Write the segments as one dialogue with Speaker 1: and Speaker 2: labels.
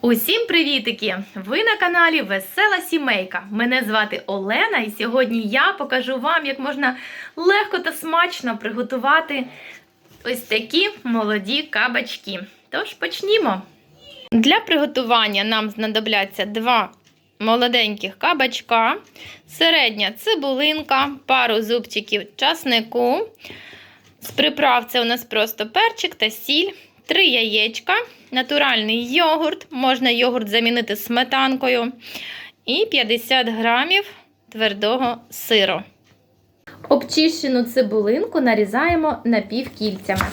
Speaker 1: Усім привітики! Ви на каналі Весела Сімейка. Мене звати Олена, і сьогодні я покажу вам, як можна легко та смачно приготувати ось такі молоді кабачки. Тож почнімо. Для приготування нам знадобляться два молоденьких кабачка, середня цибулинка, пару зубчиків часнику. З приправ це у нас просто перчик та сіль, три яєчка, натуральний йогурт, можна йогурт замінити сметанкою, і 50 грамів твердого сиру. Обчищену цибулинку нарізаємо напівкільцями.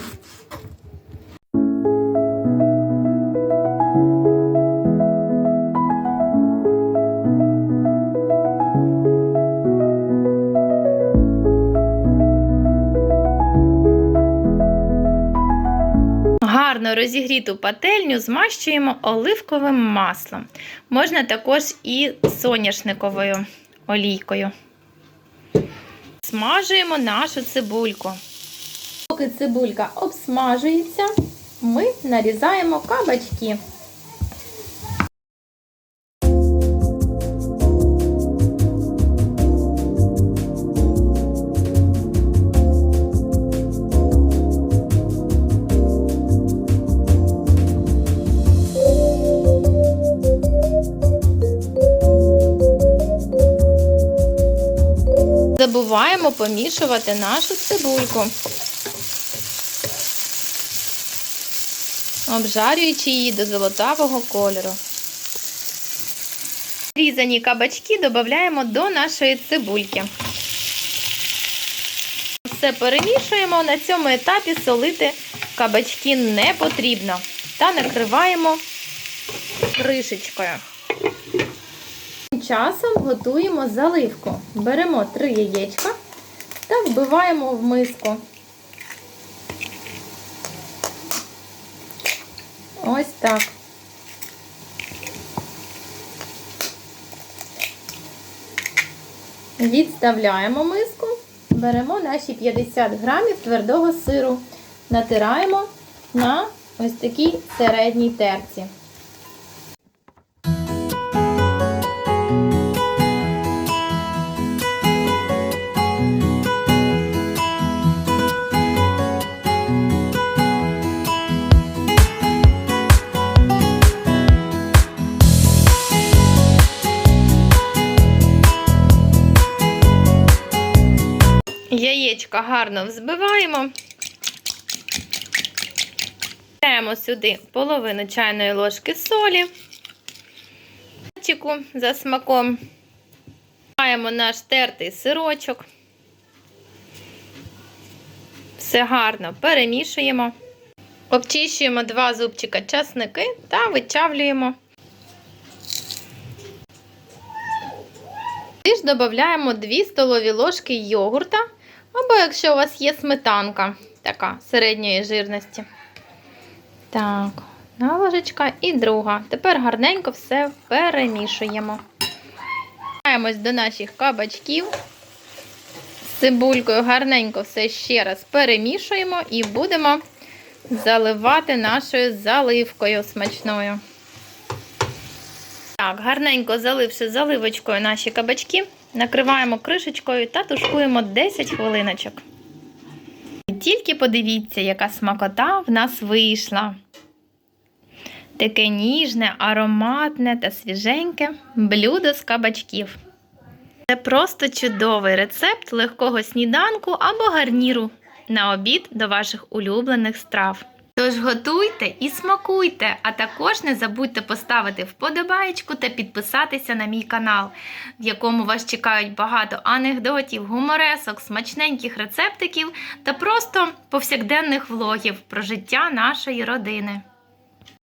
Speaker 1: Гарно розігріту пательню змащуємо оливковим маслом. Можна також і соняшниковою олійкою. Смажуємо нашу цибульку. Поки цибулька обсмажується, ми нарізаємо кабачки. Забуваємо помішувати нашу цибульку, обжарюючи її до золотавого кольору. Різані кабачки додаємо до нашої цибульки. Все перемішуємо. На цьому етапі солити кабачки не потрібно. Та накриваємо кришечкою. Часом готуємо заливку. Беремо три яєчка та вбиваємо в миску. Ось так. Відставляємо миску, беремо наші 50 грамів твердого сиру, натираємо на ось такій середній терці. Яєчка гарно взбиваємо. Беремо сюди половину чайної ложки солі, перчику за смаком. Маємо наш тертий сирочок. Все гарно перемішуємо. Обчищуємо два зубчика часники та вичавлюємо. Додаємо 2 столові ложки йогурта, або якщо у вас є сметанка, така середньої жирності. Так, одна ложечка і друга. Тепер гарненько все перемішуємо. Вертаємось до наших кабачків. З цибулькою гарненько все ще раз перемішуємо і будемо заливати нашою заливкою смачною. Так, гарненько заливши заливочкою наші кабачки, накриваємо кришечкою та тушкуємо 10 хвилиночок. І тільки подивіться, яка смакота в нас вийшла. Таке ніжне, ароматне та свіженьке блюдо з кабачків. Це просто чудовий рецепт легкого сніданку або гарніру на обід до ваших улюблених страв. Тож готуйте і смакуйте, а також не забудьте поставити вподобаєчку та підписатися на мій канал, в якому вас чекають багато анекдотів, гуморесок, смачненьких рецептиків та просто повсякденних влогів про життя нашої родини.